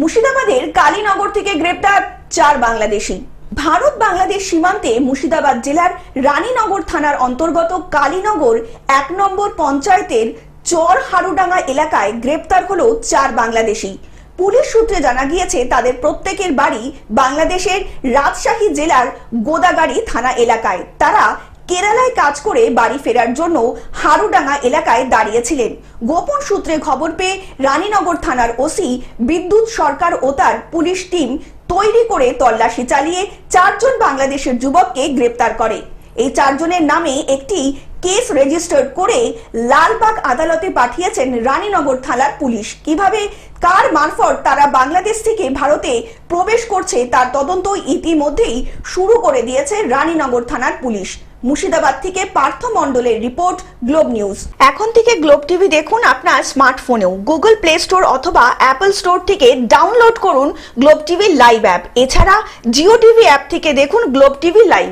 মুর্শিদাবাদের কালীনগর থেকে গ্রেপ্তার চার বাংলাদেশি। ভারত বাংলাদেশ সীমান্তে মুর্শিদাবাদ জেলার রানীনগর থানার অন্তর্গত কালীনগর এক নম্বর পঞ্চায়েতের চর হারুডাঙ্গা এলাকায় গ্রেপ্তার হলো চার বাংলাদেশি। পুলিশ সূত্রে জানা গিয়েছে, তাদের প্রত্যেকের বাড়ি বাংলাদেশের রাজশাহী জেলার গোদাগাড়ি থানা এলাকায়। তারা কেরালায় কাজ করে বাড়ি ফেরার জন্য হারুডাঙ্গা এলাকায় দাঁড়িয়েছিলেন। গোপন সূত্রে খবর পেয়ে রানীনগর থানার ওসি বিদ্যুৎ সরকার ও তার পুলিশ টিম তৈরি করে তল্লাশি চালিয়ে চারজন বাংলাদেশের যুবককে গ্রেপ্তার করে। এই চারজনের নামে একটি কেস রেজিস্টার করে লালবাগ আদালতে পাঠিয়েছেন রানীনগর থানার পুলিশ। কীভাবে, কার মারফত তারা বাংলাদেশ থেকে ভারতে প্রবেশ করছে তার তদন্ত ইতিমধ্যেই শুরু করে দিয়েছে রানীনগর থানার পুলিশ। মুর্শিদাবাদ থেকে পার্থ মণ্ডলের রিপোর্ট, গ্লোব নিউজ। এখন থেকে গ্লোব টিভি দেখুন আপনার স্মার্টফোনেও। গুগল প্লে স্টোর অথবা অ্যাপল স্টোর থেকে ডাউনলোড করুন গ্লোব টিভি লাইভ অ্যাপ। এছাড়া জিও টিভি অ্যাপ থেকে দেখুন গ্লোব টিভি লাইভ।